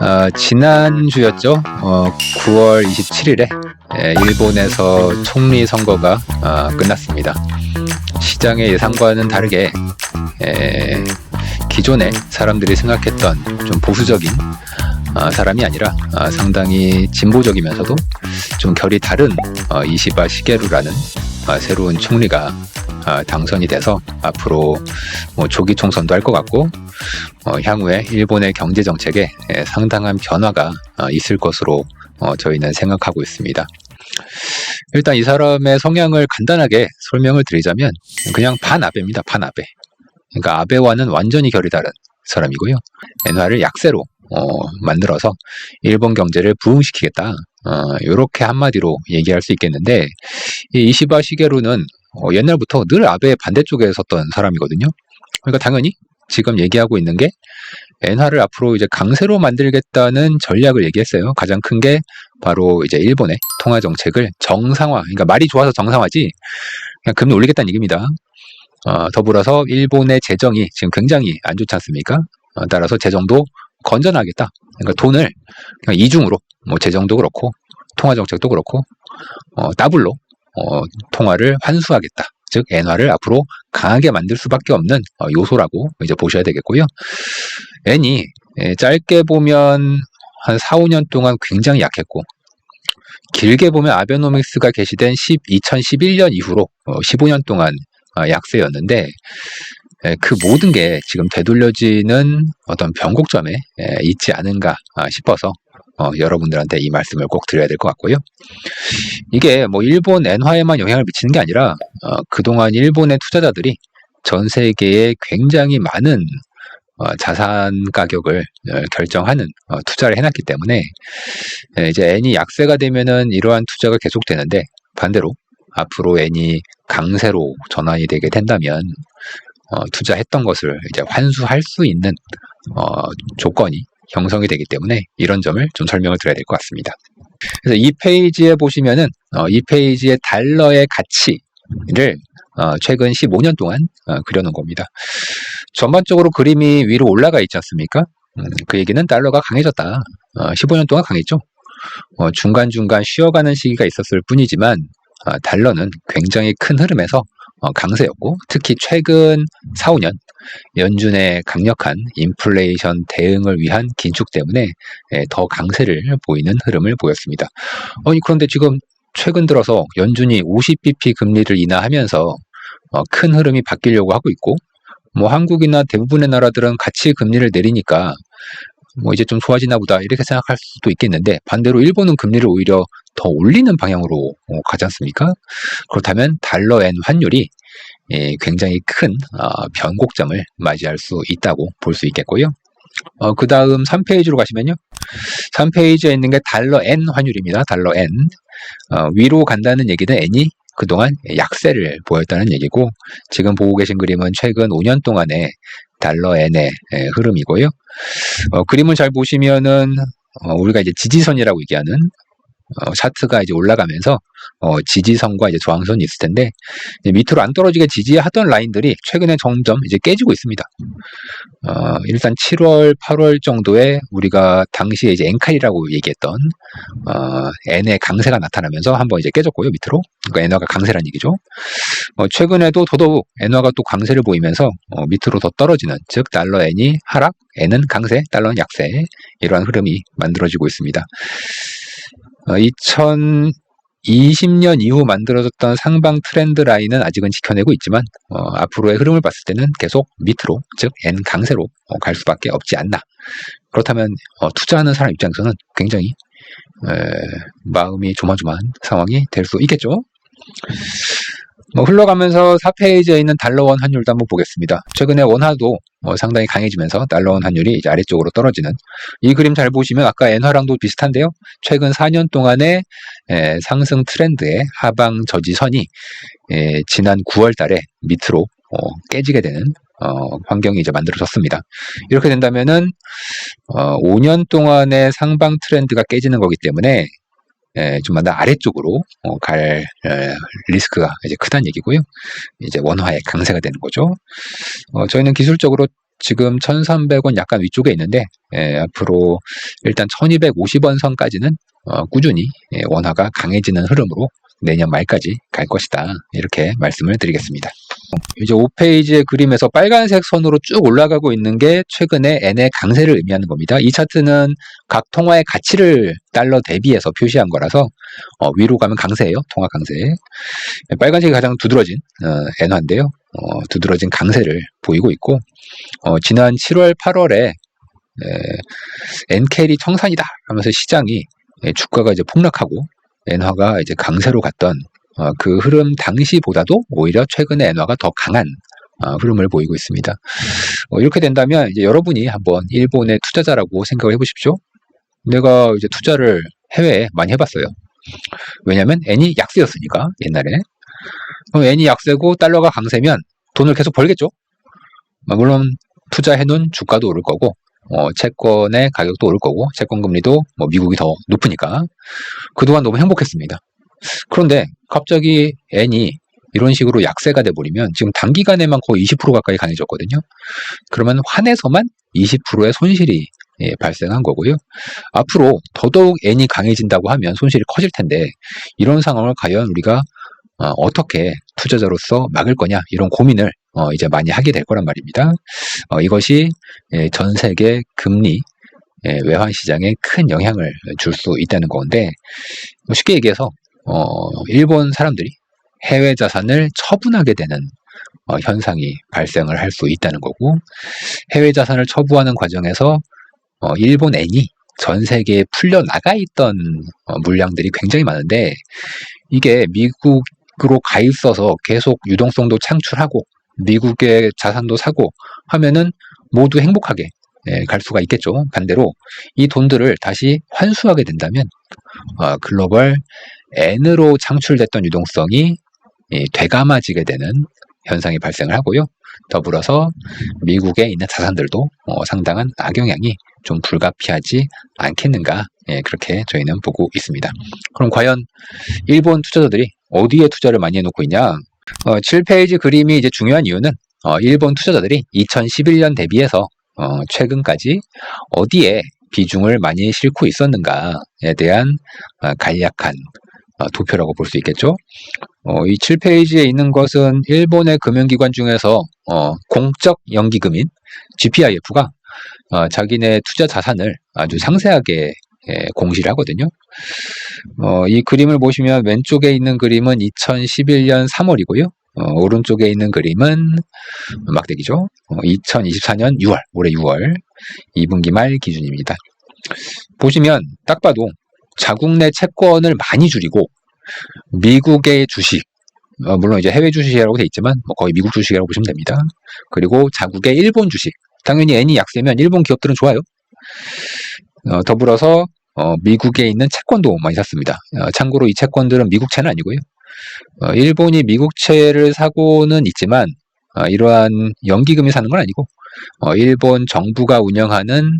어, 지난주였죠. 어, 9월 27일에 일본에서 총리 선거가 어, 끝났습니다. 시장의 예상과는 다르게 에, 기존에 사람들이 생각했던 좀 보수적인 어, 사람이 아니라 어, 상당히 진보적이면서도 좀 결이 다른 어, 이시바 시게루라는 어, 새로운 총리가 어, 당선이 돼서 앞으로 뭐 조기 총선도 할 것 같고 어, 향후에 일본의 경제 정책에 에, 상당한 변화가 어, 있을 것으로 어, 저희는 생각하고 있습니다. 일단 이 사람의 성향을 간단하게 설명을 드리자면 그냥 반아베입니다. 반아베. 그러니까 아베와는 완전히 결이 다른 사람이고요. 엔화를 약세로 어, 만들어서 일본 경제를 부흥시키겠다. 어, 이렇게 한마디로 얘기할 수 있겠는데 이 이시바 시게루는 어, 옛날부터 늘 아베의 반대쪽에 섰던 사람이거든요. 그러니까 당연히 지금 얘기하고 있는 게 엔화를 앞으로 이제 강세로 만들겠다는 전략을 얘기했어요. 가장 큰 게 바로 이제 일본의 통화 정책을 정상화, 그러니까 말이 좋아서 정상화지 그냥 금리 올리겠다는 얘기입니다. 어, 더불어서 일본의 재정이 지금 굉장히 안 좋지 않습니까? 어, 따라서 재정도 건전하겠다. 그러니까 돈을 그냥 이중으로 뭐 재정도 그렇고 통화 정책도 그렇고 어, 더블로 어, 통화를 환수하겠다. 즉 엔화를 앞으로 강하게 만들 수밖에 없는 어, 요소라고 이제 보셔야 되겠고요. 엔이 예, 짧게 보면 한 4, 5년 동안 굉장히 약했고 길게 보면 아베노믹스가 개시된 10, 2011년 이후로 어, 15년 동안 어, 약세였는데 에, 그 모든 게 지금 되돌려지는 어떤 변곡점에 에, 있지 않은가 아, 싶어서 어, 여러분들한테 이 말씀을 꼭 드려야 될 것 같고요. 이게 뭐 일본 엔화에만 영향을 미치는 게 아니라 어, 그동안 일본의 투자자들이 전 세계에 굉장히 많은 어, 자산 가격을 어, 결정하는 어, 투자를 해놨기 때문에 에, 이제 엔이 약세가 되면은 이러한 투자가 계속되는데 반대로 앞으로 엔이 강세로 전환이 되게 된다면 어, 투자했던 것을 이제 환수할 수 있는 어, 조건이 형성이 되기 때문에 이런 점을 좀 설명을 드려야 될 것 같습니다. 그래서 이 페이지에 보시면은 어, 이 페이지의 달러의 가치를 어, 최근 15년 동안 어, 그려놓은 겁니다. 전반적으로 그림이 위로 올라가 있지 않습니까? 음, 그 얘기는 달러가 강해졌다. 어, 15년 동안 강했죠. 어, 중간중간 쉬어가는 시기가 있었을 뿐이지만 어, 달러는 굉장히 큰 흐름에서 어, 강세였고 특히 최근 4, 5년 연준의 강력한 인플레이션 대응을 위한 긴축 때문에 예, 더 강세를 보이는 흐름을 보였습니다. 아니 그런데 지금 최근 들어서 연준이 50bp 금리를 인하하면서 어, 큰 흐름이 바뀌려고 하고 있고 뭐 한국이나 대부분의 나라들은 같이 금리를 내리니까 뭐 이제 좀 좋아지나 보다 이렇게 생각할 수도 있겠는데 반대로 일본은 금리를 오히려 더 올리는 방향으로 어, 가지 않습니까? 그렇다면 달러엔 환율이 예, 굉장히 큰 어, 변곡점을 맞이할 수 있다고 볼 수 있겠고요. 어, 그 다음 3페이지로 가시면요. 3페이지에 있는 게 달러 N 환율입니다. 달러 N. 어, 위로 간다는 얘기는 N이 그동안 약세를 보였다는 얘기고 지금 보고 계신 그림은 최근 5년 동안의 달러 N의 예, 흐름이고요. 어, 그림을 잘 보시면은 어, 우리가 이제 지지선이라고 얘기하는 어, 차트가 이제 올라가면서 어, 지지선과 이제 저항선이 있을 텐데 이제 밑으로 안 떨어지게 지지하던 라인들이 최근에 점점 이제 깨지고 있습니다. 어, 일단 7월, 8월 정도에 우리가 당시에 이제 엔칼이라고 얘기했던 어, 엔의 강세가 나타나면서 한번 이제 깨졌고요 밑으로. 그러니까 엔화가 강세란 얘기죠. 어, 최근에도 더더욱 엔화가 또 강세를 보이면서 어, 밑으로 더 떨어지는 즉 달러 엔이 하락, 엔은 강세, 달러는 약세 이러한 흐름이 만들어지고 있습니다. 어, 2020년 이후 만들어졌던 상방 트렌드 라인은 아직은 지켜내고 있지만 어, 앞으로의 흐름을 봤을 때는 계속 밑으로 즉 N 강세로 어, 갈 수밖에 없지 않나. 그렇다면 어, 투자하는 사람 입장에서는 굉장히 에, 마음이 조마조마한 상황이 될 수 있겠죠. 뭐 흘러가면서 4페이지에 있는 달러원 환율도 한번 보겠습니다. 최근에 원화도 뭐 상당히 강해지면서 달러원 환율이 아래쪽으로 떨어지는 이 그림 잘 보시면 아까 엔화랑도 비슷한데요. 최근 4년 동안의 에, 상승 트렌드의 하방 저지선이 에, 지난 9월 달에 밑으로 어, 깨지게 되는 어, 환경이 이제 만들어졌습니다. 이렇게 된다면은 어, 5년 동안의 상방 트렌드가 깨지는 거기 때문에 에, 좀만 더 아래쪽으로 어, 갈 에, 리스크가 이제 크다는 얘기고요. 이제 원화의 강세가 되는 거죠. 어, 저희는 기술적으로 지금 1,300원 약간 위쪽에 있는데 예, 앞으로 일단 1,250원 선까지는 어, 꾸준히 예, 원화가 강해지는 흐름으로 내년 말까지 갈 것이다 이렇게 말씀을 드리겠습니다. 이제 5페이지의 그림에서 빨간색 선으로 쭉 올라가고 있는 게 최근에 엔의 강세를 의미하는 겁니다. 이 차트는 각 통화의 가치를 달러 대비해서 표시한 거라서 어, 위로 가면 강세예요. 통화 강세. 빨간색이 가장 두드러진 어, 엔화인데요. 어, 두드러진 강세를 보이고 있고 어, 지난 7월, 8월에 엔켈이 청산이다 하면서 시장이 예, 주가가 이제 폭락하고 엔화가 이제 강세로 갔던 어, 그 흐름 당시보다도 오히려 최근에 엔화가 더 강한 어, 흐름을 보이고 있습니다. 어, 이렇게 된다면 이제 여러분이 한번 일본의 투자자라고 생각을 해보십시오. 내가 이제 투자를 해외에 많이 해봤어요. 왜냐하면 엔이 약세였으니까 옛날에. 그럼 엔이 약세고 달러가 강세면 돈을 계속 벌겠죠. 어, 물론 투자해놓은 주가도 오를 거고 어, 채권의 가격도 오를 거고 채권 금리도 뭐 미국이 더 높으니까 그동안 너무 행복했습니다. 그런데 갑자기 N이 이런 식으로 약세가 돼버리면 지금 단기간에만 거의 20% 가까이 강해졌거든요. 그러면 환에서만 20%의 손실이 예, 발생한 거고요. 앞으로 더더욱 N이 강해진다고 하면 손실이 커질 텐데 이런 상황을 과연 우리가 어, 떻게 투자자로서 막을 거냐 이런 고민을 어, 이제 많이 하게 될 거란 말입니다. 어, 이것이 예, 전 세계 금리 예, 외환 시장에 큰 영향을 줄 수 있다는 건데 뭐 쉽게 얘기해서 어, 일본 사람들이 해외 자산을 처분하게 되는 어, 현상이 발생을 할 수 있다는 거고 해외 자산을 처분하는 과정에서 어, 일본 엔이 전 세계에 풀려 나가 있던 어, 물량들이 굉장히 많은데 이게 미국으로 가 있어서 계속 유동성도 창출하고 미국의 자산도 사고 하면은 모두 행복하게 예, 갈 수가 있겠죠. 반대로 이 돈들을 다시 환수하게 된다면 어, 글로벌 N으로 창출됐던 유동성이 되감아지게 되는 현상이 발생을 하고요. 더불어서 미국에 있는 자산들도 어, 상당한 악영향이 좀 불가피하지 않겠는가 예, 그렇게 저희는 보고 있습니다. 그럼 과연 일본 투자자들이 어디에 투자를 많이 해놓고 있냐? 어, 7페이지 그림이 이제 중요한 이유는 어, 일본 투자자들이 2011년 대비해서 어, 최근까지 어디에 비중을 많이 싣고 있었는가에 대한 어, 간략한 어, 도표라고 볼 수 있겠죠. 어, 이 7페이지에 있는 것은 일본의 금융기관 중에서 어, 공적 연기금인 GPIF가 어, 자기네 투자 자산을 아주 상세하게 예, 공시를 하거든요. 어, 이 그림을 보시면 왼쪽에 있는 그림은 2011년 3월이고요. 어, 오른쪽에 있는 그림은 막대기죠. 2024년 6월, 올해 6월 2분기 말 기준입니다. 보시면 딱 봐도 자국 내 채권을 많이 줄이고 미국의 주식, 어, 물론 이제 해외 주식이라고 돼 있지만 뭐 거의 미국 주식이라고 보시면 됩니다. 그리고 자국의 일본 주식, 당연히 N이 약세면 일본 기업들은 좋아요. 어, 더불어서 어, 미국에 있는 채권도 많이 샀습니다. 어, 참고로 이 채권들은 미국채는 아니고요. 어, 일본이 미국채를 사고는 있지만 어, 이러한 연기금이 사는 건 아니고 어, 일본 정부가 운영하는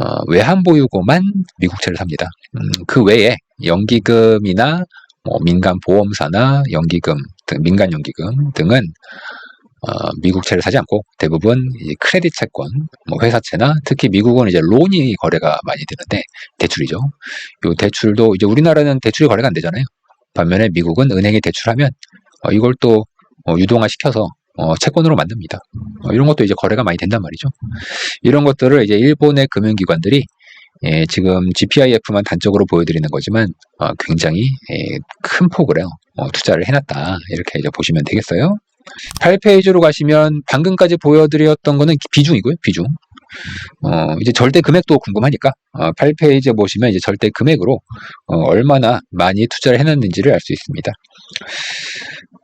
어, 외환보유고만 미국채를 삽니다. 음, 그 외에 연기금이나 뭐 민간 보험사나 연기금 등 민간 연기금 등은 어, 미국채를 사지 않고 대부분 크레딧 채권, 뭐 회사채나 특히 미국은 이제 론이 거래가 많이 되는데 대출이죠. 요 대출도 이제 우리나라는 대출이 거래가 안 되잖아요. 반면에 미국은 은행에 대출하면 어, 이걸 또 어, 유동화 시켜서 어, 채권으로 만듭니다. 어, 이런 것도 이제 거래가 많이 된단 말이죠. 이런 것들을 이제 일본의 금융기관들이 예, 지금 GPIF만 단적으로 보여드리는 거지만 어, 굉장히 예, 큰 폭으로 어, 투자를 해놨다 이렇게 이제 보시면 되겠어요. 8페이지로 가시면 방금까지 보여드렸던 거는 비중이고요. 비중. 어, 이제 절대 금액도 궁금하니까 어, 8페이지에 보시면 이제 절대 금액으로 어, 얼마나 많이 투자를 해놨는지를 알 수 있습니다.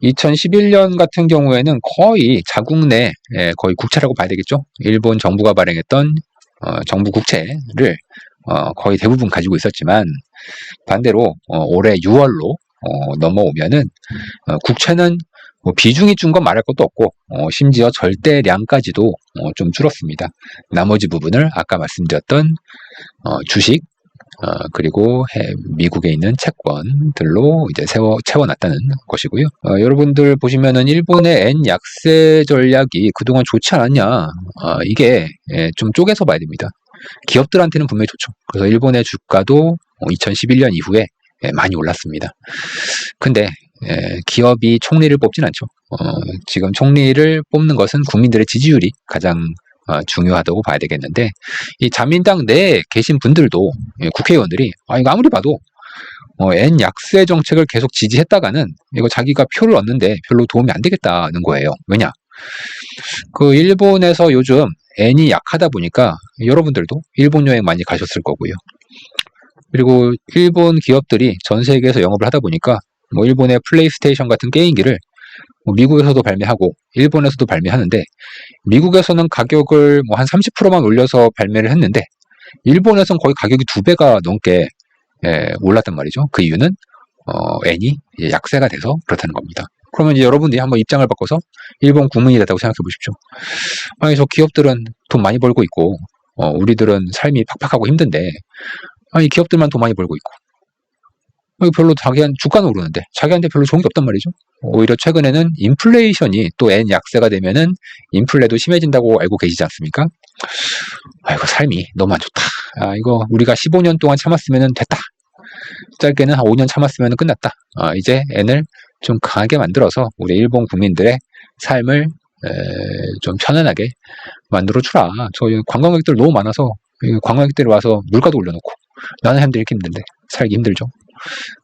2011년 같은 경우에는 거의 자국 내 예, 거의 국채라고 봐야 되겠죠. 일본 정부가 발행했던 어, 정부 국채를 어, 거의 대부분 가지고 있었지만 반대로 어, 올해 6월로 어, 넘어오면은 어, 국채는 뭐 비중이 준 건 말할 것도 없고 어, 심지어 절대량까지도 어, 좀 줄었습니다. 나머지 부분을 아까 말씀드렸던 어, 주식, 어, 그리고 해- 미국에 있는 채권들로 이제 세워 채워놨다는 것이고요. 어, 여러분들 보시면은 일본의 N 약세 전략이 그동안 좋지 않았냐? 어, 이게 예, 좀 쪼개서 봐야 됩니다. 기업들한테는 분명히 좋죠. 그래서 일본의 주가도 2011년 이후에 예, 많이 올랐습니다. 근데 예, 기업이 총리를 뽑진 않죠. 어, 지금 총리를 뽑는 것은 국민들의 지지율이 가장 어, 중요하다고 봐야 되겠는데 이 자민당 내에 계신 분들도 예, 국회의원들이 아 이거 아무리 봐도 어, N 약세 정책을 계속 지지했다가는 이거 자기가 표를 얻는데 별로 도움이 안 되겠다는 거예요. 왜냐? 그 일본에서 요즘 N이 약하다 보니까 여러분들도 일본 여행 많이 가셨을 거고요. 그리고 일본 기업들이 전 세계에서 영업을 하다 보니까 뭐 일본의 플레이스테이션 같은 게임기를 뭐 미국에서도 발매하고 일본에서도 발매하는데 미국에서는 가격을 뭐 한 30%만 올려서 발매를 했는데 일본에서는 거의 가격이 두 배가 넘게 예, 올랐단 말이죠. 그 이유는 어, N이 약세가 돼서 그렇다는 겁니다. 그러면 이제 여러분들이 한번 입장을 바꿔서 일본 국민이 됐다고 생각해 보십시오. 아니 저 기업들은 돈 많이 벌고 있고 어, 우리들은 삶이 팍팍하고 힘든데 아니 기업들만 돈 많이 벌고 있고 어, 별로 자기한 주가는 오르는데 자기한테 별로 좋은 게 없단 말이죠. 오히려 최근에는 인플레이션이 또 N 약세가 되면은 인플레도 심해진다고 알고 계시지 않습니까? 아이고 삶이 너무 안 좋다. 아 이거 우리가 15년 동안 참았으면 됐다. 짧게는 한 5년 참았으면 끝났다. 아, 이제 N을 좀 강하게 만들어서 우리 일본 국민들의 삶을 에, 좀 편안하게 만들어 주라. 저희 관광객들 너무 많아서 이 관광객들이 와서 물가도 올려놓고 나는 힘들기 힘든데 살기 힘들죠.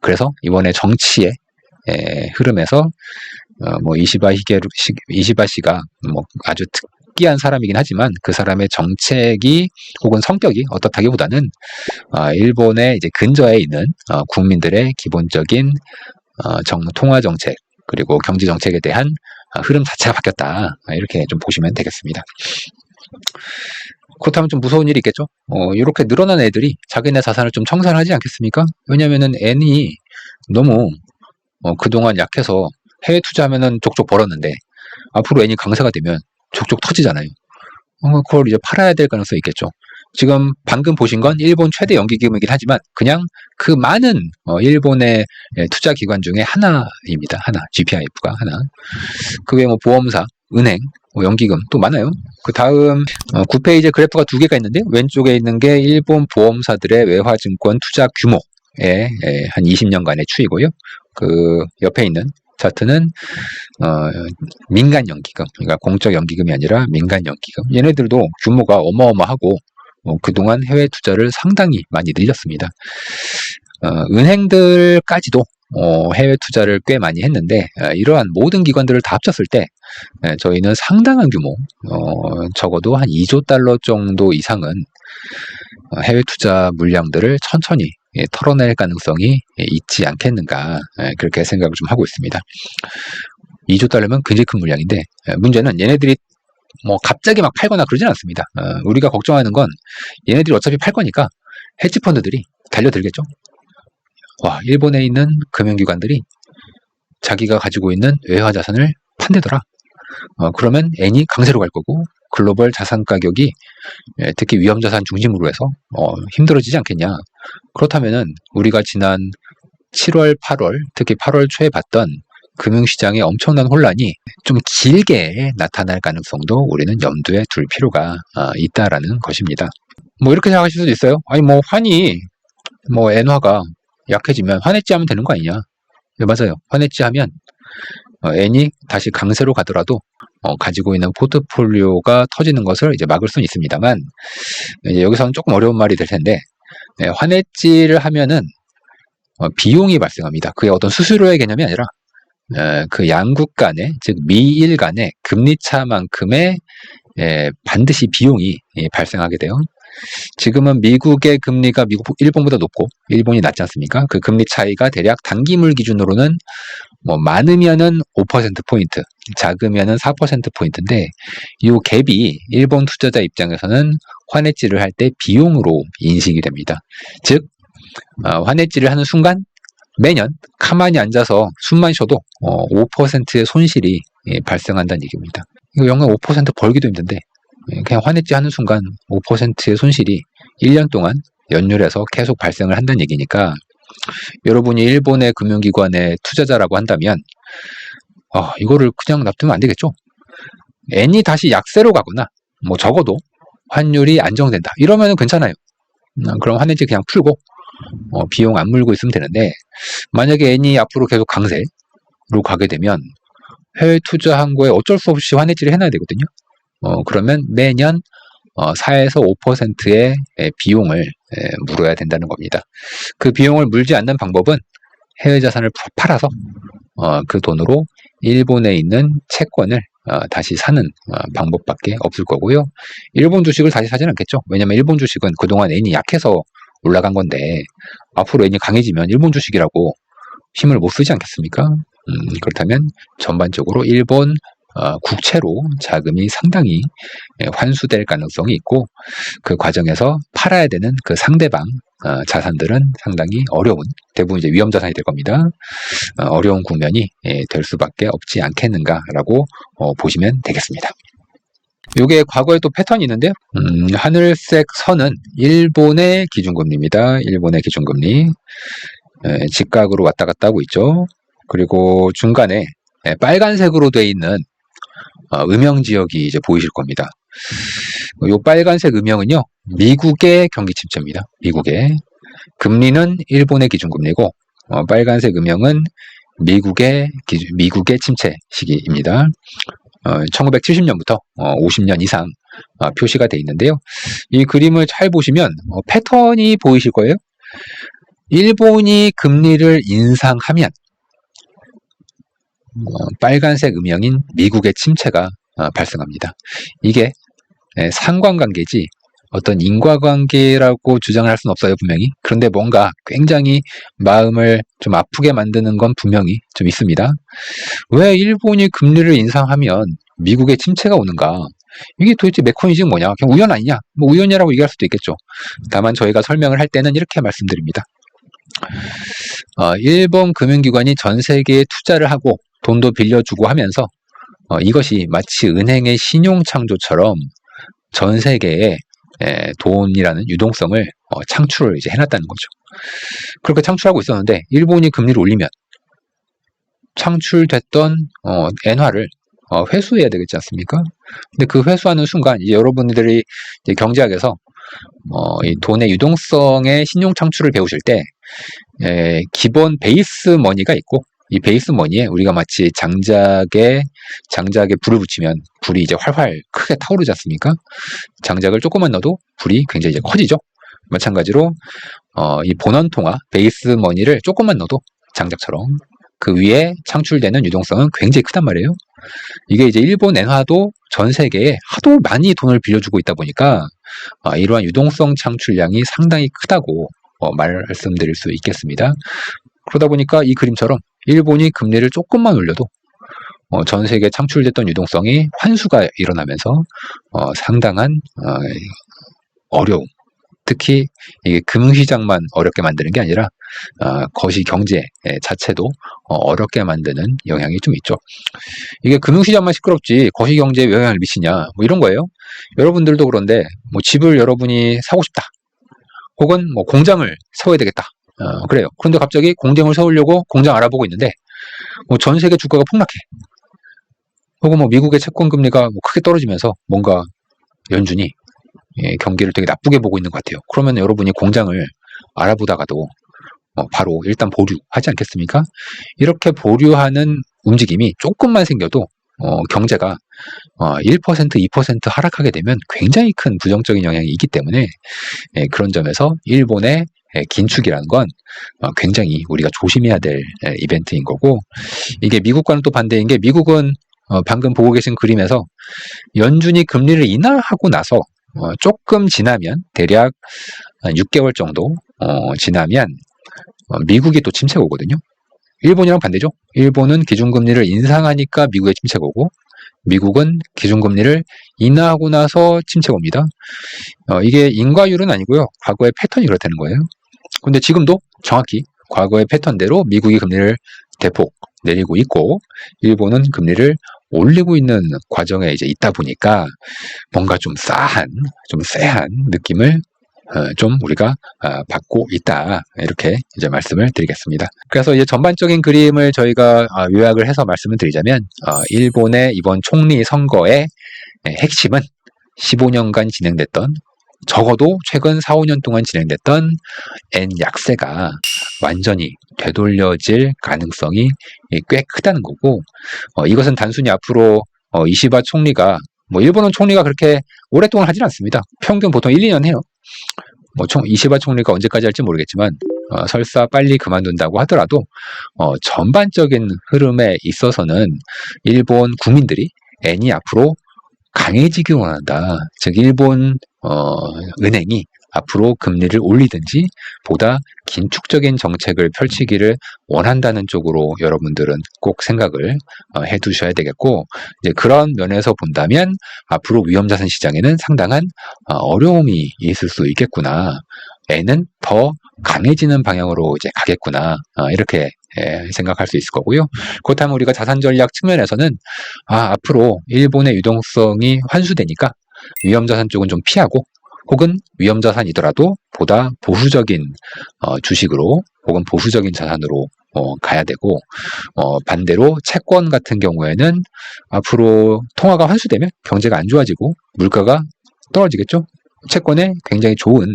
그래서 이번에 정치의 에, 흐름에서 어, 뭐 이시바 히게루 시, 이시바 씨가 뭐 아주 특이한 사람이긴 하지만 그 사람의 정책이 혹은 성격이 어떻다기보다는 어, 일본의 이제 근저에 있는 어, 국민들의 기본적인 어, 정, 통화 정책 그리고 경제 정책에 대한 어, 흐름 자체가 바뀌었다 아, 이렇게 좀 보시면 되겠습니다. 그렇다면 좀 무서운 일이 있겠죠? 어, 이렇게 늘어난 애들이 자기네 자산을 좀 청산하지 않겠습니까? 왜냐면은 N이 너무 어, 그동안 약해서 해외 투자하면은 족족 벌었는데 앞으로 N이 강세가 되면 족족 터지잖아요. 어, 그걸 이제 팔아야 될 가능성이 있겠죠. 지금 방금 보신 건 일본 최대 연기금이긴 하지만 그냥 그 많은 어, 일본의 예, 투자 기관 중에 하나입니다. 하나, GPIF가 하나. 그 외에 뭐 보험사, 은행, 뭐 연기금 또 많아요. 그 다음 어, 9페이지에 그래프가 두 개가 있는데 왼쪽에 있는 게 일본 보험사들의 외화증권 투자 규모의 예, 한 20년간의 추이고요. 그 옆에 있는 차트는 어, 민간 연기금, 그러니까 공적 연기금이 아니라 민간 연기금. 얘네들도 규모가 어마어마하고 어, 그동안 해외 투자를 상당히 많이 늘렸습니다. 어, 은행들까지도 어, 해외 투자를 꽤 많이 했는데 어, 이러한 모든 기관들을 다 합쳤을 때 예, 저희는 상당한 규모, 어, 적어도 한 2조 달러 정도 이상은 어, 해외 투자 물량들을 천천히 예, 털어낼 가능성이 예, 있지 않겠는가 예, 그렇게 생각을 좀 하고 있습니다. 2조 달러면 굉장히 큰 물량인데 예, 문제는 얘네들이 뭐 갑자기 막 팔거나 그러진 않습니다. 어, 우리가 걱정하는 건 얘네들이 어차피 팔 거니까 헤지 펀드들이 달려들겠죠. 와 일본에 있는 금융기관들이 자기가 가지고 있는 외화 자산을 판대더라. 어, 그러면 N이 강세로 갈 거고 글로벌 자산 가격이 예, 특히 위험 자산 중심으로 해서 어, 힘들어지지 않겠냐. 그렇다면은 우리가 지난 7월, 8월, 특히 8월 초에 봤던 금융시장의 엄청난 혼란이 좀 길게 나타날 가능성도 우리는 염두에 둘 필요가 아, 있다라는 것입니다. 뭐 이렇게 생각하실 수도 있어요. 아니 뭐 환이 뭐 엔화가 약해지면 환해지 하면 되는 거 아니냐? 네, 맞아요. 환해지 하면 어, N이 다시 강세로 가더라도 어, 가지고 있는 포트폴리오가 터지는 것을 이제 막을 수는 있습니다만 이제 여기서는 조금 어려운 말이 될 텐데 네, 환해지를 하면은 어, 비용이 발생합니다. 그게 어떤 수수료의 개념이 아니라 어, 그 양국 간의 즉 미일 간의 금리 차만큼의 예, 반드시 비용이 예, 발생하게 돼요. 지금은 미국의 금리가 미국 일본보다 높고 일본이 낮지 않습니까? 그 금리 차이가 대략 단기물 기준으로는 뭐 많으면은 5% 포인트, 작으면은 4% 포인트인데 이 갭이 일본 투자자 입장에서는 환해지를 할 때 비용으로 인식이 됩니다. 즉 어, 환해지를 하는 순간 매년 가만히 앉아서 숨만 쉬어도 어, 5%의 손실이 예, 발생한다는 얘기입니다. 이거 영영 5% 벌기도 힘든데 예, 그냥 환해지 하는 순간 5%의 손실이 1년 동안 연율해서 계속 발생을 한다는 얘기니까 여러분이 일본의 금융기관의 투자자라고 한다면 어, 이거를 그냥 놔두면 안 되겠죠. 엔이 다시 약세로 가거나 뭐 적어도 환율이 안정된다. 이러면 괜찮아요. 음, 그럼 환해지 그냥 풀고 어, 비용 안 물고 있으면 되는데 만약에 엔이 앞으로 계속 강세로 가게 되면 해외 투자한 거에 어쩔 수 없이 환해지를 해놔야 되거든요. 어, 그러면 매년 어, 4에서 5%의 비용을 에, 물어야 된다는 겁니다. 그 비용을 물지 않는 방법은 해외 자산을 파- 팔아서 어, 그 돈으로 일본에 있는 채권을 어, 다시 사는 어, 방법밖에 없을 거고요. 일본 주식을 다시 사지는 않겠죠. 왜냐면 일본 주식은 그동안 엔이 약해서 올라간 건데 앞으로 엔이 강해지면 일본 주식이라고 힘을 못 쓰지 않겠습니까? 음, 그렇다면 전반적으로 일본 어, 국채로 자금이 상당히 예, 환수될 가능성이 있고 그 과정에서 팔아야 되는 그 상대방 어, 자산들은 상당히 어려운 대부분 이제 위험 자산이 될 겁니다. 어, 어려운 국면이 예, 될 수밖에 없지 않겠는가라고 어, 보시면 되겠습니다. 요게 과거에 또 패턴이 있는데요. 음, 하늘색 선은 일본의 기준금리입니다. 일본의 기준금리. 에, 직각으로 왔다 갔다 하고 있죠. 그리고 중간에 에, 빨간색으로 돼 있는 어, 음영 지역이 이제 보이실 겁니다. 요 빨간색 음영은요, 미국의 경기 침체입니다. 미국의. 금리는 일본의 기준금리고, 어, 빨간색 음영은 미국의 기준, 미국의 침체 시기입니다. 어, 1970년부터 50년 이상 어, 표시가 되어 있는데요. 이 그림을 잘 보시면 어, 패턴이 보이실 거예요. 일본이 금리를 인상하면 어, 빨간색 음영인 미국의 침체가 어, 발생합니다. 이게 예, 상관관계지 어떤 인과관계라고 주장을 할 수는 없어요 분명히. 그런데 뭔가 굉장히 마음을 좀 아프게 만드는 건 분명히 좀 있습니다. 왜 일본이 금리를 인상하면 미국의 침체가 오는가? 이게 도대체 메커니즘 뭐냐? 그냥 우연 아니냐? 뭐 우연이라고 얘기할 수도 있겠죠. 다만 저희가 설명을 할 때는 이렇게 말씀드립니다. 어, 일본 금융기관이 전 세계에 투자를 하고 돈도 빌려주고 하면서 어, 이것이 마치 은행의 신용 창조처럼 전 세계에 에, 돈이라는 유동성을 어, 창출을 이제 해놨다는 거죠. 그렇게 창출하고 있었는데 일본이 금리를 올리면 창출됐던 어, 엔화를 어, 회수해야 되겠지 않습니까? 근데 그 회수하는 순간 이제 여러분들이 이제 경제학에서 어, 이 돈의 유동성의 신용 창출을 배우실 때 에, 기본 베이스 머니가 있고 이 베이스 머니에 우리가 마치 장작에 장작에 불을 붙이면 불이 이제 활활 크게 타오르지 않습니까? 장작을 조금만 넣어도 불이 굉장히 이제 커지죠. 마찬가지로 어, 이 본원 통화 베이스 머니를 조금만 넣어도 장작처럼 그 위에 창출되는 유동성은 굉장히 크단 말이에요. 이게 이제 일본 엔화도 전 세계에 하도 많이 돈을 빌려주고 있다 보니까 아, 이러한 유동성 창출량이 상당히 크다고 어, 말씀드릴 수 있겠습니다. 그러다 보니까 이 그림처럼 일본이 금리를 조금만 올려도 어, 전 세계에 창출됐던 유동성이 환수가 일어나면서 어, 상당한 어, 어려움, 특히 이게 금융시장만 어렵게 만드는 게 아니라 어, 거시 경제 자체도 어, 어렵게 만드는 영향이 좀 있죠. 이게 금융시장만 시끄럽지 거시 경제에 왜 영향을 미치냐 뭐 이런 거예요. 여러분들도 그런데 뭐 집을 여러분이 사고 싶다. 혹은 뭐 공장을 세워야 되겠다. 어, 그래요. 그런데 갑자기 공장을 세우려고 공장 알아보고 있는데 뭐 전 세계 주가가 폭락해. 혹은 뭐 미국의 채권 금리가 뭐 크게 떨어지면서 뭔가 연준이 예, 경기를 되게 나쁘게 보고 있는 것 같아요. 그러면 여러분이 공장을 알아보다가도 어, 바로 일단 보류하지 않겠습니까? 이렇게 보류하는 움직임이 조금만 생겨도 어, 경제가 어, 1% 2% 하락하게 되면 굉장히 큰 부정적인 영향이 있기 때문에 예, 그런 점에서 일본의 예, 긴축이라는 건 어, 굉장히 우리가 조심해야 될 예, 이벤트인 거고 이게 미국과는 또 반대인 게 미국은 어, 방금 보고 계신 그림에서 연준이 금리를 인하하고 나서 어, 조금 지나면 대략 한 6개월 정도 어, 지나면 어, 미국이 또 침체가 오거든요. 일본이랑 반대죠. 일본은 기준금리를 인상하니까 미국의 침체가 오고 미국은 기준금리를 인하하고 나서 침체가 옵니다. 어, 이게 인과율은 아니고요. 과거의 패턴이 그렇다는 거예요. 근데 지금도 정확히 과거의 패턴대로 미국이 금리를 대폭 내리고 있고 일본은 금리를 올리고 있는 과정에 이제 있다 보니까 뭔가 좀 싸한, 좀 쎄한 느낌을 어, 좀 우리가 아, 받고 있다 이렇게 이제 말씀을 드리겠습니다. 그래서 이제 전반적인 그림을 저희가 아, 요약을 해서 말씀을 드리자면 어, 일본의 이번 총리 선거의 예, 핵심은 15년간 진행됐던 적어도 최근 4, 5년 동안 진행됐던 엔 약세가 완전히 되돌려질 가능성이 예, 꽤 크다는 거고 어, 이것은 단순히 앞으로 어, 이시바 총리가 뭐 일본은 총리가 그렇게 오랫동안 하진 않습니다. 평균 보통 1, 2년 해요. 뭐 총, 이시바 총리가 언제까지 할지 모르겠지만 어, 설사 빨리 그만둔다고 하더라도 어, 전반적인 흐름에 있어서는 일본 국민들이 엔이 앞으로 강해지기 원한다. 즉 일본 어, 은행이 앞으로 금리를 올리든지 보다 긴축적인 정책을 펼치기를 원한다는 쪽으로 여러분들은 꼭 생각을 어, 해두셔야 되겠고 이제 그런 면에서 본다면 앞으로 위험자산 시장에는 상당한 어, 어려움이 있을 수 있겠구나. 애는 더 강해지는 방향으로 이제 가겠구나. 어, 이렇게 예, 생각할 수 있을 거고요. 그렇다면 우리가 자산 전략 측면에서는 아, 앞으로 일본의 유동성이 환수되니까 위험자산 쪽은 좀 피하고 혹은 위험자산이더라도 보다 보수적인 어, 주식으로 혹은 보수적인 자산으로 어, 가야 되고 어, 반대로 채권 같은 경우에는 앞으로 통화가 환수되면 경제가 안 좋아지고 물가가 떨어지겠죠. 채권에 굉장히 좋은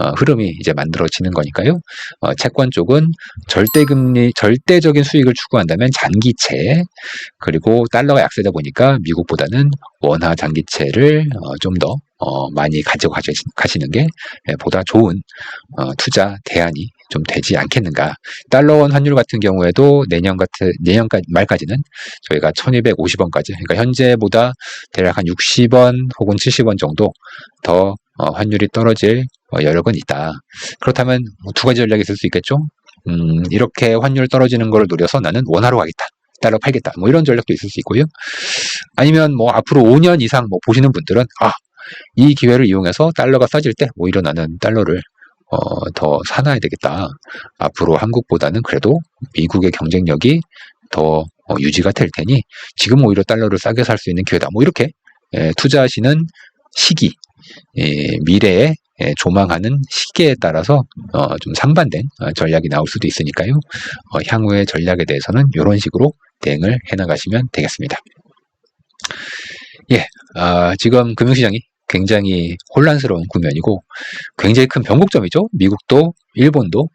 어, 흐름이 이제 만들어지는 거니까요. 어, 채권 쪽은 절대 금리, 절대적인 수익을 추구한다면 장기채, 그리고 달러가 약세다 보니까 미국보다는 원화 장기채를 어, 좀더 어, 많이 가지고 가시- 가시는 게 예, 보다 좋은 어, 투자 대안이 좀 되지 않겠는가. 달러원 환율 같은 경우에도 내년 같은 내년까지 말까지는 저희가 1,250원까지, 그러니까 현재보다 대략 한 60원 혹은 70원 정도 더 어, 환율이 떨어질 어, 여력은 있다. 그렇다면 뭐두 가지 전략이 있을 수 있겠죠. 음, 이렇게 환율 떨어지는 걸 노려서 나는 원화로 가겠다. 달러 팔겠다. 뭐 이런 전략도 있을 수 있고요. 아니면 뭐 앞으로 5년 이상 뭐 보시는 분들은 아, 이 기회를 이용해서 달러가 싸질 때 오히려 나는 달러를 어, 더 사놔야 되겠다. 앞으로 한국보다는 그래도 미국의 경쟁력이 더 어, 유지가 될 테니 지금 오히려 달러를 싸게 살 수 있는 기회다. 뭐 이렇게 예, 투자하시는 시기, 예, 미래에 예, 조망하는 시기에 따라서 어, 좀 상반된 어, 전략이 나올 수도 있으니까요. 어, 향후의 전략에 대해서는 이런 식으로 대응을 해나가시면 되겠습니다. 예, 아, 지금 금융시장이 굉장히 혼란스러운 국면이고 굉장히 큰 변곡점이죠. 미국도 일본도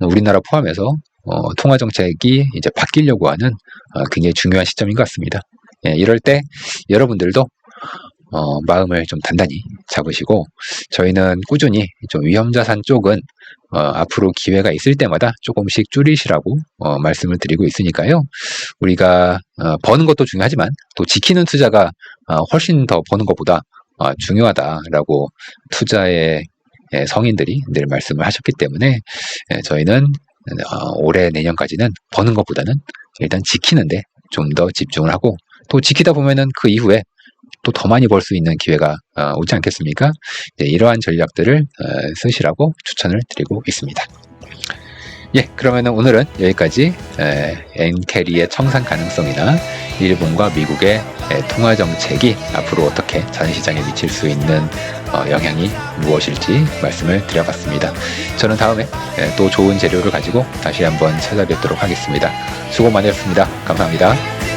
뭐 우리나라 포함해서 어, 통화 정책이 이제 바뀌려고 하는 어, 굉장히 중요한 시점인 것 같습니다. 예, 이럴 때 여러분들도 어, 마음을 좀 단단히 잡으시고 저희는 꾸준히 좀 위험자산 쪽은 어, 앞으로 기회가 있을 때마다 조금씩 줄이시라고 어, 말씀을 드리고 있으니까요. 우리가 어, 버는 것도 중요하지만 또 지키는 투자가 어, 훨씬 더 버는 것보다 어, 중요하다라고 투자의 예, 성인들이 늘 말씀을 하셨기 때문에 예, 저희는 어, 올해 내년까지는 버는 것보다는 일단 지키는데 좀 더 집중을 하고 또 지키다 보면은 그 이후에 또 더 많이 벌 수 있는 기회가 어, 오지 않겠습니까? 네, 이러한 전략들을 어, 쓰시라고 추천을 드리고 있습니다. 예, 그러면 오늘은 여기까지 에, 엔캐리의 청산 가능성이나 일본과 미국의 에, 통화 정책이 앞으로 어떻게 자산시장에 미칠 수 있는 어, 영향이 무엇일지 말씀을 드려봤습니다. 저는 다음에 에, 또 좋은 재료를 가지고 다시 한번 찾아뵙도록 하겠습니다. 수고 많으셨습니다. 감사합니다.